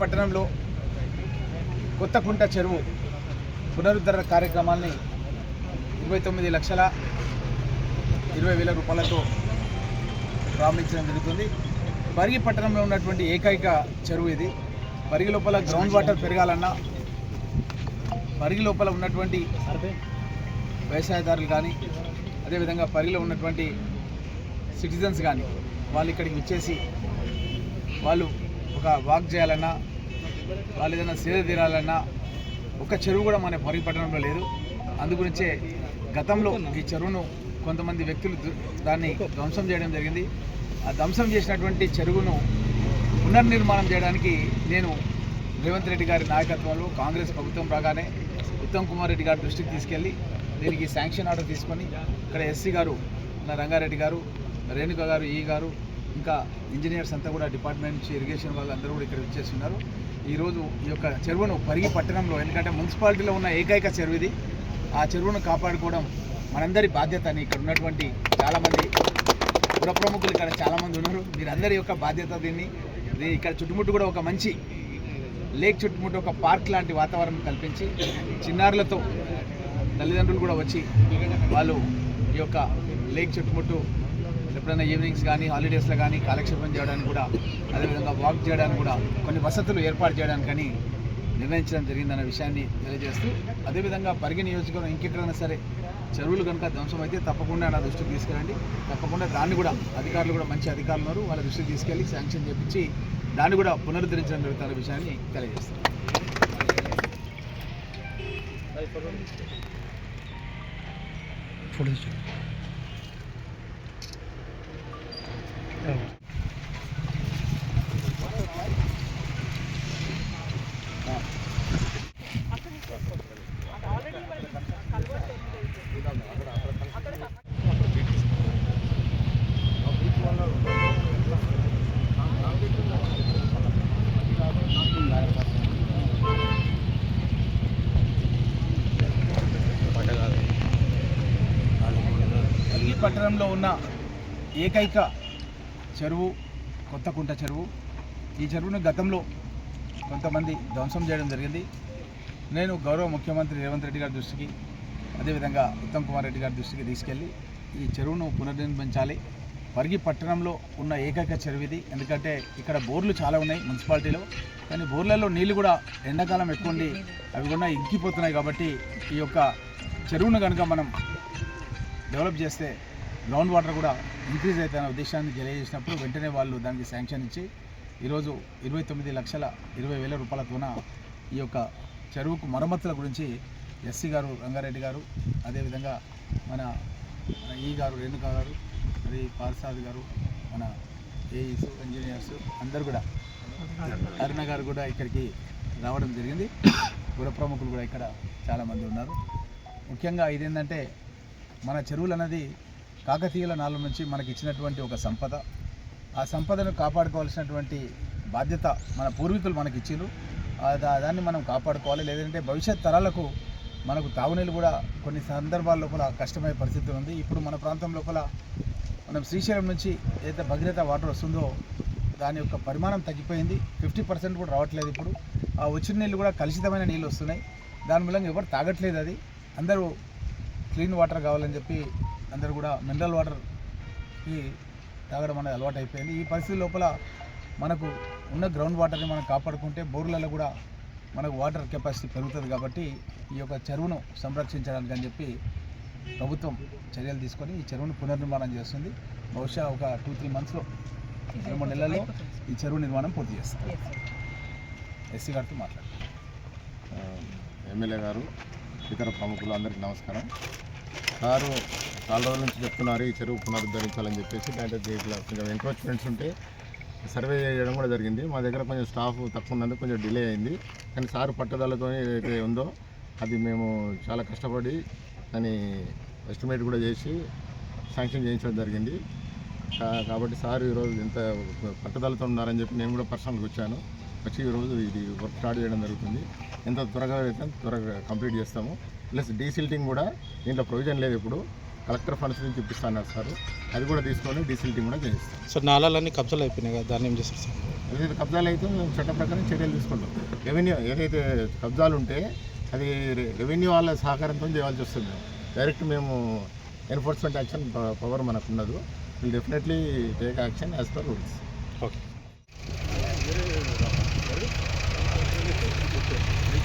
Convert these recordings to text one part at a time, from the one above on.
పట్టణంలో కొత్తకుంట చెరువు పునరుద్ధరణ కార్యక్రమాన్ని ఇరవై తొమ్మిది లక్షల ఇరవై వేల రూపాయలతో ప్రారంభించడం జరుగుతుంది. పరిగి పట్టణంలో ఉన్నటువంటి ఏకైక చెరువు ఇది. పరిగి లోపల గ్రౌండ్ వాటర్ పెరగాలన్నా పరిగి లోపల ఉన్నటువంటి వ్యవసాయదారులు కానీ అదేవిధంగా పరిగిలో ఉన్నటువంటి సిటిజన్స్ కానీ వాళ్ళు ఇక్కడికి వచ్చేసి వాళ్ళు ఒక వాక్ చేయాలన్నా వాళ్ళు ఏదైనా సేద తీరాలన్నా ఒక చెరువు కూడా మన పరిగి పట్టణంలో లేదు. అందుగురించే గతంలో ఈ చెరువును కొంతమంది వ్యక్తులు దాన్ని ధ్వంసం చేయడం జరిగింది. ఆ ధ్వంసం చేసినటువంటి చెరువును పునర్నిర్మాణం చేయడానికి నేను రేవంత్ రెడ్డి గారి నాయకత్వంలో కాంగ్రెస్ ప్రభుత్వం రాగానే ఉత్తమ్ కుమార్ రెడ్డి గారి దృష్టికి తీసుకెళ్ళి దీనికి శాంక్షన్ ఆర్డర్ తీసుకొని ఇక్కడ ఎస్సీ గారు నా రంగారెడ్డి గారు రేణుక గారు ఈ గారు ఇంకా ఇంజనీర్స్ అంతా కూడా డిపార్ట్మెంట్ నుంచి ఇరిగేషన్ వాళ్ళు అందరూ కూడా ఇక్కడ వచ్చేస్తున్నారు. ఈరోజు ఈ యొక్క చెరువును పరిగి పట్టణంలో ఎందుకంటే మున్సిపాలిటీలో ఉన్న ఏకైక చెరువు ఇది ఆ చెరువును కాపాడుకోవడం మనందరి బాధ్యత అని ఇక్కడ ఉన్నటువంటి చాలామంది పుర ప్రముఖులు ఇక్కడ చాలామంది ఉన్నారు. మీరందరి యొక్క బాధ్యత దీన్ని. ఇక్కడ చుట్టుముట్టు కూడా ఒక మంచి లేక్ చుట్టుముట్టు ఒక పార్క్ లాంటి వాతావరణం కల్పించి చిన్నారులతో తల్లిదండ్రులు కూడా వచ్చి వాళ్ళు ఈ యొక్క లేక్ చుట్టుముట్టు ఎప్పుడైనా ఈవినింగ్స్ కానీ హాలిడేస్లో కానీ కాలక్షేపం చేయడానికి కూడా అదేవిధంగా వాక్ చేయడానికి కూడా కొన్ని వసతులు ఏర్పాటు చేయడానికి కానీ నిర్ణయించడం జరిగిందన్న విషయాన్ని తెలియజేస్తూ అదేవిధంగా పరిగి నియోజకవర్గం ఇంకెక్కడైనా సరే చెరువులు కనుక ధ్వంసం అయితే తప్పకుండా నా దృష్టికి తీసుకెళ్ళండి. తప్పకుండా దాన్ని కూడా అధికారులు కూడా మంచి అధికారులు ఉన్నారు. వాళ్ళ దృష్టికి తీసుకెళ్ళి శాంక్షన్ చేపించి దాన్ని కూడా పునరుద్ధరించడం జరుగుతున్న విషయాన్ని తెలియజేస్తాను. పట్టణంలో ఉన్న ఏకైక చెరువు కొత్తకుంట చెరువు. ఈ చెరువును గతంలో కొంతమంది ధ్వంసం చేయడం జరిగింది. నేను గౌరవ ముఖ్యమంత్రి రేవంత్ రెడ్డి గారి దృష్టికి అదేవిధంగా ఉత్తమ్ కుమార్ రెడ్డి గారి దృష్టికి తీసుకెళ్ళి ఈ చెరువును పునర్నిర్మించాలి. పరిగి పట్టణంలో ఉన్న ఏకైక చెరువు ఇది. ఎందుకంటే ఇక్కడ బోర్లు చాలా ఉన్నాయి మున్సిపాలిటీలో. కానీ బోర్లలో నీళ్ళు కూడా ఎండాకాలం ఎక్కువ ఉండి అవి కూడా ఇంకిపోతున్నాయి కాబట్టి ఈ యొక్క చెరువును కనుక మనం డెవలప్ చేస్తే గ్రౌండ్ వాటర్ కూడా ఇంక్రీజ్ అవుతాయనే ఉద్దేశాన్ని తెలియజేసినప్పుడు వెంటనే వాళ్ళు దానికి శాంక్షన్ ఇచ్చి ఈరోజు ఇరవై తొమ్మిది లక్షల ఇరవై వేల రూపాయలతోన ఈ యొక్క చెరువుకు మరమ్మతుల గురించి ఎస్సీ గారు రంగారెడ్డి గారు అదేవిధంగా మన ఈ గారు రేణుకా గారు మరి పార్సాద్ గారు మన ఏఈస్ ఇంజనీర్స్ అందరు కూడా అరుణ గారు కూడా ఇక్కడికి రావడం జరిగింది. పుర ప్రముఖులు కూడా ఇక్కడ చాలామంది ఉన్నారు. ముఖ్యంగా ఇదేంటంటే మన చెరువులు అనేది కాకతీయుల నాళ్ళ నుంచి మనకి ఇచ్చినటువంటి ఒక సంపద. ఆ సంపదను కాపాడుకోవాల్సినటువంటి బాధ్యత మన పూర్వీకులు మనకి ఇచ్చిరు దా- దాన్ని మనం కాపాడుకోవాలి. లేదంటే భవిష్యత్ తరాలకు మనకు తాగునీళ్ళు కూడా కొన్ని సందర్భాల లోపల కష్టమయ్యే పరిస్థితి ఉంది. ఇప్పుడు మన ప్రాంతం లోపల మనం శ్రీశైలం నుంచి ఏదైతే భగీరథ వాటర్ వస్తుందో దాని యొక్క పరిమాణం తగ్గిపోయింది. ఫిఫ్టీ పర్సెంట్ కూడా రావట్లేదు ఇప్పుడు. ఆ వచ్చిన నీళ్ళు కూడా కలుషితమైన నీళ్ళు వస్తున్నాయి. దాని మూలంగా ఎవరు తాగట్లేదు అది. అందరూ క్లీన్ వాటర్ కావాలని చెప్పి అందరూ కూడా మినరల్ వాటర్కి తాగడం అనేది అలవాటు అయిపోయింది ఈ పరిస్థితి లోపల మనకు ఉన్న గ్రౌండ్ వాటర్ని మనం కాపాడుకుంటే బోర్లలో కూడా మనకు వాటర్ కెపాసిటీ పెరుగుతుంది కాబట్టి ఈ యొక్క చెరువును సంరక్షించడానికి అని చెప్పి ప్రభుత్వం చర్యలు తీసుకొని ఈ చెరువును పునర్నిర్మాణం చేస్తుంది. బహుశా ఒక టూ త్రీ మంత్స్లో రెండు మూడు నెలల్లో ఈ చెరువు నిర్మాణం పూర్తి చేస్తాం ఎస్సీ గారితో మాట్లాడు ఆ, ఎమ్మెల్యే గారు ఇతర ప్రముఖులు అందరికీ నమస్కారం. సారు చాలా రోజుల నుంచి చెప్తున్నారు ఈ చెరువు పునరుద్ధరించాలని చెప్పేసి దాంట్లో దీంట్లో కొంచెం ఎంక్రోచ్మెంట్స్ ఉంటే సర్వే చేయడం కూడా జరిగింది. మా దగ్గర కొంచెం స్టాఫ్ తక్కువ ఉన్నందుకు కొంచెం డిలే అయింది. కానీ సారు పట్టుదలతో ఏదైతే ఉందో అది మేము చాలా కష్టపడి దాన్ని ఎస్టిమేట్ కూడా చేసి శాంక్షన్ చేయించడం జరిగింది. కాబట్టి సార్ ఈరోజు ఎంత పట్టుదలతో ఉన్నారని చెప్పి నేను కూడా పర్సనల్గా వచ్చాను. వచ్చి ఈరోజు ఇది వర్క్ స్టార్ట్ చేయడం జరుగుతుంది. ఎంత త్వరగా అయితే త్వరగా కంప్లీట్ చేస్తాము. ప్లస్ డీసిల్టింగ్ కూడా దీంట్లో ప్రొవిజన్ లేదు ఇప్పుడు. కలెక్టర్ ఫండ్స్ నుంచి ఇప్పిస్తాన్నారు సార్. అది కూడా తీసుకొని డీసిల్టింగ్ కూడా చేయిస్తాం. సార్ నాళాలన్నీ కబ్జాలు అయిపోయినాయి కదా దాన్ని ఏం చేస్తారు సార్? ఏదైతే కబ్జాలు అయితే మేము చట్ట ప్రకారం చర్యలు తీసుకుంటాం. రెవెన్యూ ఏదైతే కబ్జాలు ఉంటే అది రెవెన్యూ వాళ్ళ సహకారంతో చేయాల్సి వస్తుంది. డైరెక్ట్ మేము ఎన్ఫోర్స్మెంట్ యాక్షన్ ప- పవర్ మనకు ఉండదు will definitely take action as per rules. Okay.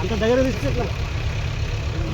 అంత దగ్గర